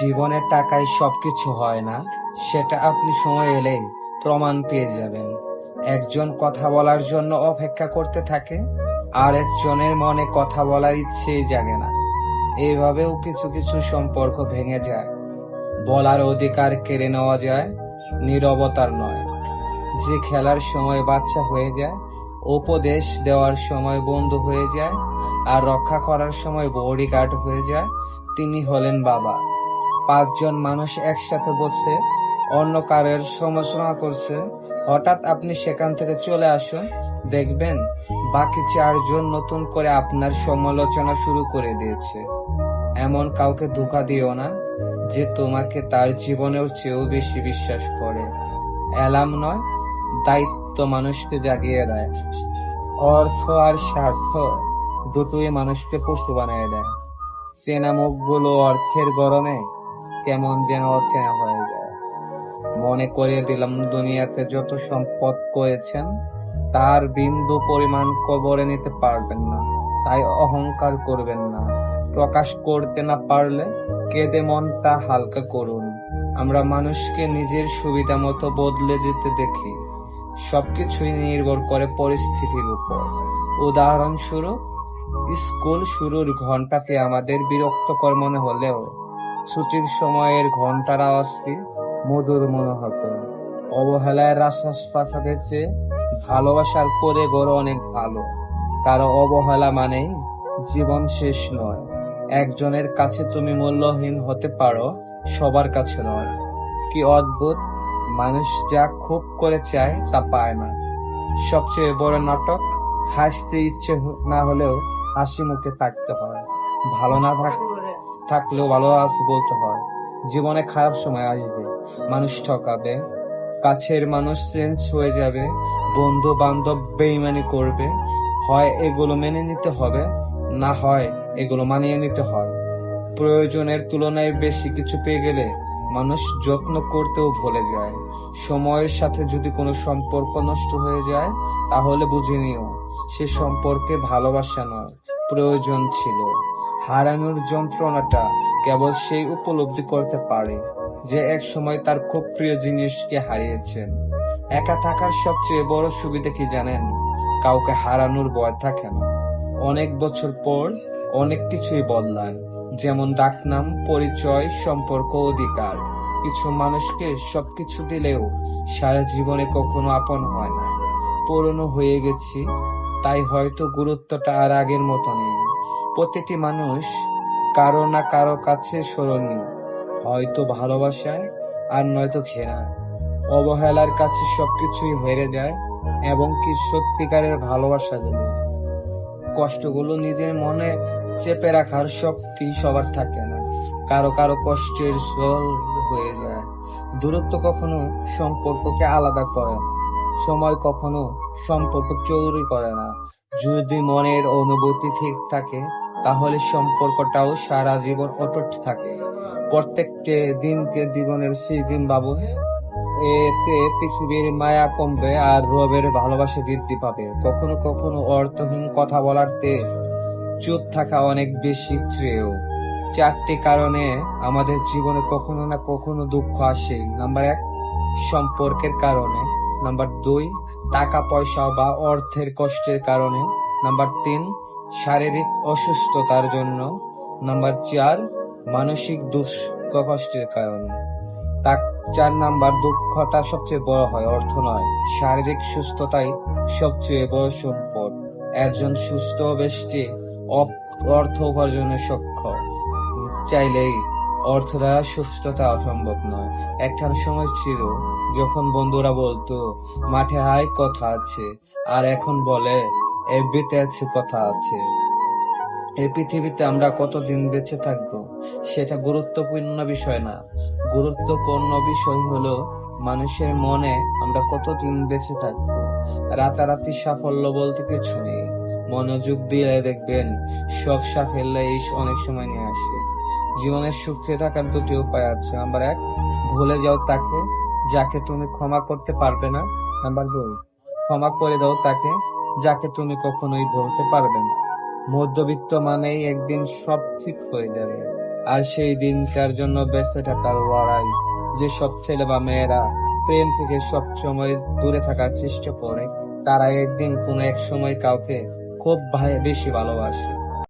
জীবনে টাকায় সবকিছু হয় না, সেটা আপনি সময় এলেই প্রমাণ পেয়ে যাবেন। একজন কথা বলার জন্য অপেক্ষা করতে থাকে আর একজনের মনে কথা বলার ইচ্ছেই জাগে না। এইভাবেও কিছু কিছু সম্পর্ক ভেঙে যায়। বলার অধিকার কেড়ে নেওয়া যায়, নীরবতার নয়। যে খেলার সময় বাচ্চা হয়ে যায়, উপদেশ দেওয়ার সময় বন্ধু হয়ে যায়, আর রক্ষা করার সময় বডিগার্ড হয়ে যায়, তিনি হলেন বাবা। পাঁচজন মানুষ একসাথে বসে অন্য কারের সমালোচনা করছে। হঠাৎ আপনি সেখান থেকে চলে আসুন, দেখবেন বাকি চারজন নতুন করে আপনার সমালোচনা শুরু করে দিয়েছে। এমন কাউকে ধোকা দিও না যে তোমাকে তার জীবনের চেয়েও বেশি বিশ্বাস করে। অ্যালার্ম নয়, দায়িত্ব মানুষকে জাগিয়ে দেয়। অর্থ আর স্বার্থ দুটোই মানুষকে পশু বানিয়ে দেয়। চেনা মুখগুলো অর্থের গরমে কেমন যেন অচেনা হয়ে যায়। মনে করিয়ে দিলাম, দুনিয়াতে যত সম্পদ করেছেন, তার বিন্দু পরিমাণ কবরে নিতে পারবেন না। তাই অহংকার করবেন না। প্রকাশ করতে না পারলে কেঁদে মনটা হালকা করুন। আমরা মানুষকে নিজের সুবিধা মতো বদলে দিতে দেখি। সবকিছুই নির্ভর করে পরিস্থিতির উপর। উদাহরণস্বরূপ, স্কুল শুরুর ঘন্টাতে আমাদের বিরক্তকর মনে হলেও ছুটির সময়ের ঘণ্টার আওয়াজটি মধুর মনে হতো। অবহেলায় রাশ্বাস প্রাসাদের চেয়ে ভালোবাসার করে গড় অনেক ভালো। কারও অবহেলা মানেই জীবন শেষ নয়। একজনের কাছে তুমি মূল্যহীন হতে পারো, সবার কাছে নয়। কি অদ্ভুত! মানুষ যা খুব করে চায় তা পায় না। সবচেয়ে বড় নাটক, হাসতে ইচ্ছে না হলেও হাসি মুখে থাকতে হয়। ভালো না থাক- থাকলেও ভালো আছে বলতে হয়। জীবনে খারাপ সময় আসবে। মানুষ ঠকাবে। কাছের মানুষ চেঞ্জ হয়ে যাবে। বন্ধু বান্ধব বেইমানি করবে। হয় এগুলো মেনে নিতে হবে, না হয় এগুলো মানিয়ে নিতে হয়। প্রয়োজনের তুলনায় বেশি কিছু পেয়ে গেলে মানুষ যত্ন করতেও ভুলে যায়। সময়ের সাথে যদি কোনো সম্পর্ক নষ্ট হয়ে যায়, তাহলে বুঝে নিও, সে সম্পর্কে ভালোবাসা নয়, প্রয়োজন ছিল। হারানোর যন্ত্রণাটা কেবল সেই উপলব্ধি করতে পারে যে এক সময় তার খুব প্রিয় জিনিসকে হারিয়েছেন। একা থাকার সবচেয়ে বড় সুবিধা কি জানেন? কাউকে হারানোর ভয় থাকে না। অনেক বছর পর অনেক কিছুই বদলায়, যেমন ডাকনাম, পরিচয়, সম্পর্ক, অধিকার। কিছু মানুষকে সবকিছু দিলেও সারা জীবনে কখনো আপন হয় না। পুরনো হয়ে গেছি, তাই হয়তো গুরুত্বটা আর আগের মতো নেই প্রতিটি মানুষ কারও না কারও কাছে স্মরণীয়। হয়তো ভালোবাসায় আর নয়তো ঘেরা অবহেলার কাছে সবকিছুই হেরে যায় এবং কি সত্যিকারের ভালোবাসা দিলে কষ্টগুলো নিজের মনে চেপে রাখার শক্তি সবার থাকে না। কারও কারও কষ্টের জল হয়ে যায়। দূরত্ব কখনো সম্পর্ককে আলাদা করে না। সময় কখনো সম্পর্ক চৌরি করে না। যদি মনের অনুভূতি ঠিক থাকে তাহলে সম্পর্কটাও সারা জীবন অটুট থাকে। প্রত্যেকটি দিনকে জীবনের দিন বাবু। এতে পৃথিবীর মায়া কমবে আর রবের ভালোবাসা বৃদ্ধি পাবে। কখনো কখনো অর্থহীন কথা বলার তে চুপ থাকা অনেক বেশি শ্রেয়। চারটি কারণে আমাদের জীবনে কখনো না কখনো দুঃখ আসে। নাম্বার এক, সম্পর্কের কারণে। নাম্বার দুই, টাকা, পয়সা বা অর্থের কষ্টের কারণে। নাম্বার তিন শারীরিক অসুস্থতার জন্য নাম্বার চার, মানসিক দুঃখ কষ্টের কারণে। তার চার নাম্বার দুঃখটা সবচেয়ে বড় হয়, অর্থ নয়। শারীরিক সুস্থতাই সবচেয়ে বড় সম্পদ। একজন সুস্থ ব্যক্তি অর্থ উপার্জনের সক্ষম। চাইলেই অর্থ দ্বারা সুস্থতা অসম্ভব নয়। একটা সময় ছিল যখন বন্ধুরা বলতো, মাঠে হাই, কথা আছে। আর এখন বলে এফবিতে আছে কথা আছে। এই পৃথিবীতে আমরা কতদিন বেঁচে থাকব, সেটা গুরুত্বপূর্ণ বিষয় না। গুরুত্বপূর্ণ বিষয় হলো, মানুষের মনে আমরা কতদিন বেঁচে থাকব। রাতারাতি সাফল্য বলতে কিছু নেই। মনোযোগ দিয়ে দেখবেন, সব সাফল্য এই অনেক সময় নিয়ে আসে। জীবনের সুখে থাকার দুটি উপায় আছে। নাম্বার এক, ভুলে যাও তাকে, যাকে তুমি ক্ষমা করতে পারবে না। নাম্বার দুই, ক্ষমা করে দাও তাকে। যাকে তুমি কখনোই বলতে পারবে না। মধ্যবিত্ত মানেই একদিন সব ঠিক হয়ে যাবে। আর সেই দিনকার জন্য ব্যস্ত থাকার লড়াই, যে সব ছেলে বা মেয়েরা প্রেম থেকে সব সময় দূরে থাকার চেষ্টা করে, তারা একদিন কোনো এক সময় কাউকে খুব বেশি ভালোবাসে।